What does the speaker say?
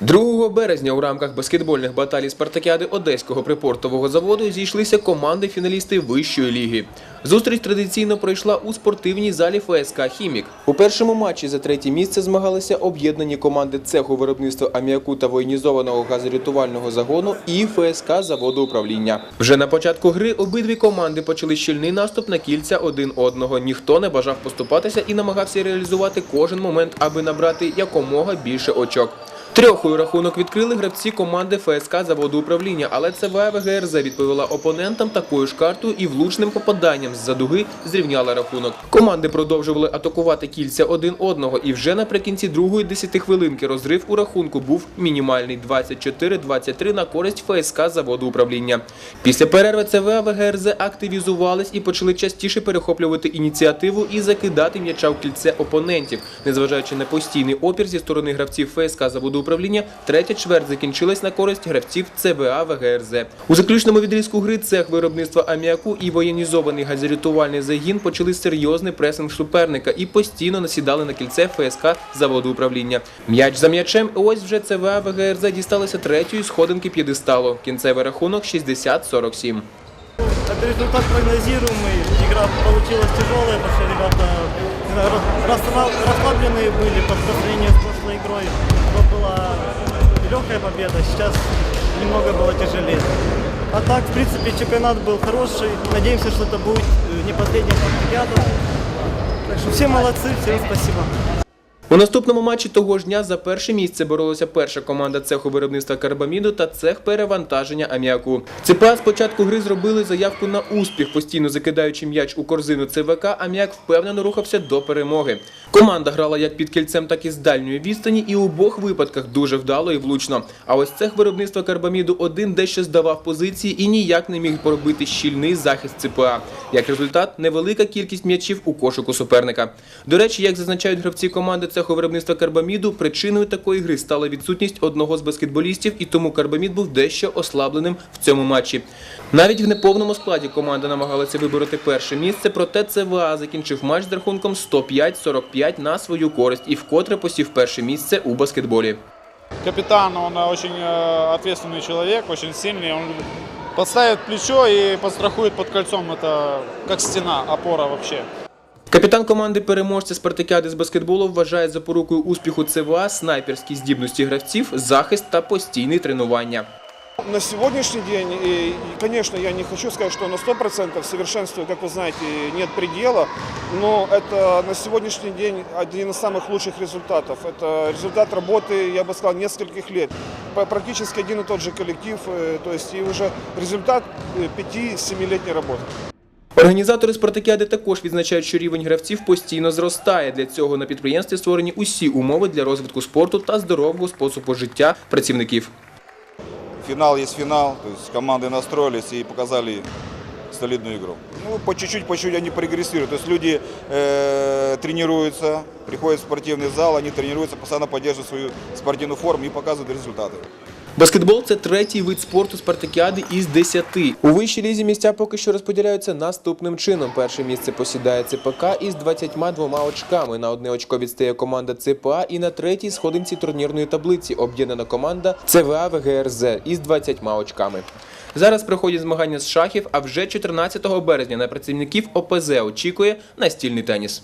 2 березня у рамках баскетбольних баталій спартакіади Одеського припортового заводу зійшлися команди-фіналісти вищої ліги. Зустріч традиційно пройшла у спортивній залі ФСК Хімік. У першому матчі за третє місце змагалися об'єднані команди цеху виробництва аміаку та воєнізованого газорятувального загону і ФСК заводу управління. Вже на початку гри обидві команди почали щільний наступ на кільця один одного. Ніхто не бажав поступатися і намагався реалізувати кожен момент, аби набрати якомога більше очок. Трьохою рахунок відкрили гравці команди ФСК заводу управління, але ЦВА ВГРЗ відповіла опонентам такою ж картою і влучним попаданням з-за дуги зрівняла рахунок. Команди продовжували атакувати кільця один одного, і вже наприкінці другої десятихвилинки розрив у рахунку був мінімальний 24-23 на користь ФСК заводу управління. Після перерви ЦВА ВГРЗ активізувались і почали частіше перехоплювати ініціативу і закидати м'яча в кільце опонентів. Незважаючи на постійний опір зі сторони гравців ФСК заводу управління, третя чверть закінчилась на користь гравців ЦБА ВГРЗ. У заключному відрізку гри цех виробництва аміаку і воєнізований газорятувальний загін почали серйозний пресинг суперника і постійно насідали на кільце ФСК заводу управління. М'яч за м'ячем, ось вже ЦВА ВГРЗ дісталися третьої сходинки п'єдесталу. Кінцевий рахунок 60-47. Это результат прогнозируемый. Игра получилась тяжелая, потому что ребята расслабленные были по сравнению с прошлой игрой. То была легкая победа, сейчас немного было тяжелее. А так, в принципе, чемпионат был хороший. Надеемся, что это будет э, не последняя спартакиада. Так что все молодцы, всем спасибо. У наступному матчі того ж дня за перше місце боролася перша команда цеху виробництва карбаміду та цех перевантаження аміаку. ЦПА з початку гри зробили заявку на успіх, постійно закидаючи м'яч у корзину ЦВК, аміак впевнено рухався до перемоги. Команда грала як під кільцем, так і з дальньої відстані, і у обох випадках дуже вдало і влучно. А ось цех виробництва карбаміду один дещо здавав позиції і ніяк не міг пробити щільний захист ЦПА. Як результат, невелика кількість м'ячів у кошику суперника. До речі, як зазначають гравці команди цеху виробництва карбаміду, причиною такої гри стала відсутність одного з баскетболістів, і тому карбамід був дещо ослабленим в цьому матчі. Навіть в неповному складі команда намагалася вибороти перше місце, проте ЦВА закінчив матч з рахунком 105-45 на свою користь і вкотре посів перше місце у баскетболі. Капитан, он э, очень э, ответственный человек, очень сильный. Он подставит плечо и подстрахует под кольцом. Это как стена, опора вообще. Капітан команди переможця спартакіади з баскетболу вважає запорукою успіху ЦВА снайперські здібності гравців, захист та постійне тренування. На сегодняшний день, и, и, конечно, я не хочу сказать, что на 100% совершенству, как вы знаете, нет предела, но это на сегодняшний день один из самых лучших результатов. Это результат работы, я бы сказал, нескольких лет. П- Практически один и тот же коллектив, э, то есть и уже результат 5-7-летней работы. Організатори спартакіади також відзначають, що рівень гравців постійно зростає. Для цього на підприємстві створені усі умови для розвитку спорту та здорового способу життя працівників. Финал есть финал, то есть команды настроились и показали солидную игру. Ну, по чуть-чуть, по чуть-чуть они прогрессируют. То есть люди э, тренируются, приходят в спортивный зал, они тренируются, постоянно поддерживают свою спортивную форму и показывают результаты. Баскетбол це третій вид спорту спартакіади із десяти. У вищій лізі місця поки що розподіляються наступним чином. Перше місце посідає ЦПК із 22 очками. На одне очко відстає команда ЦПА і на третій сходинці турнірної таблиці об'єднана команда ЦВА ВГРЗ із 20 очками. Зараз проходять змагання з шахів, а вже 14 березня на працівників ОПЗ очікує настільний теніс.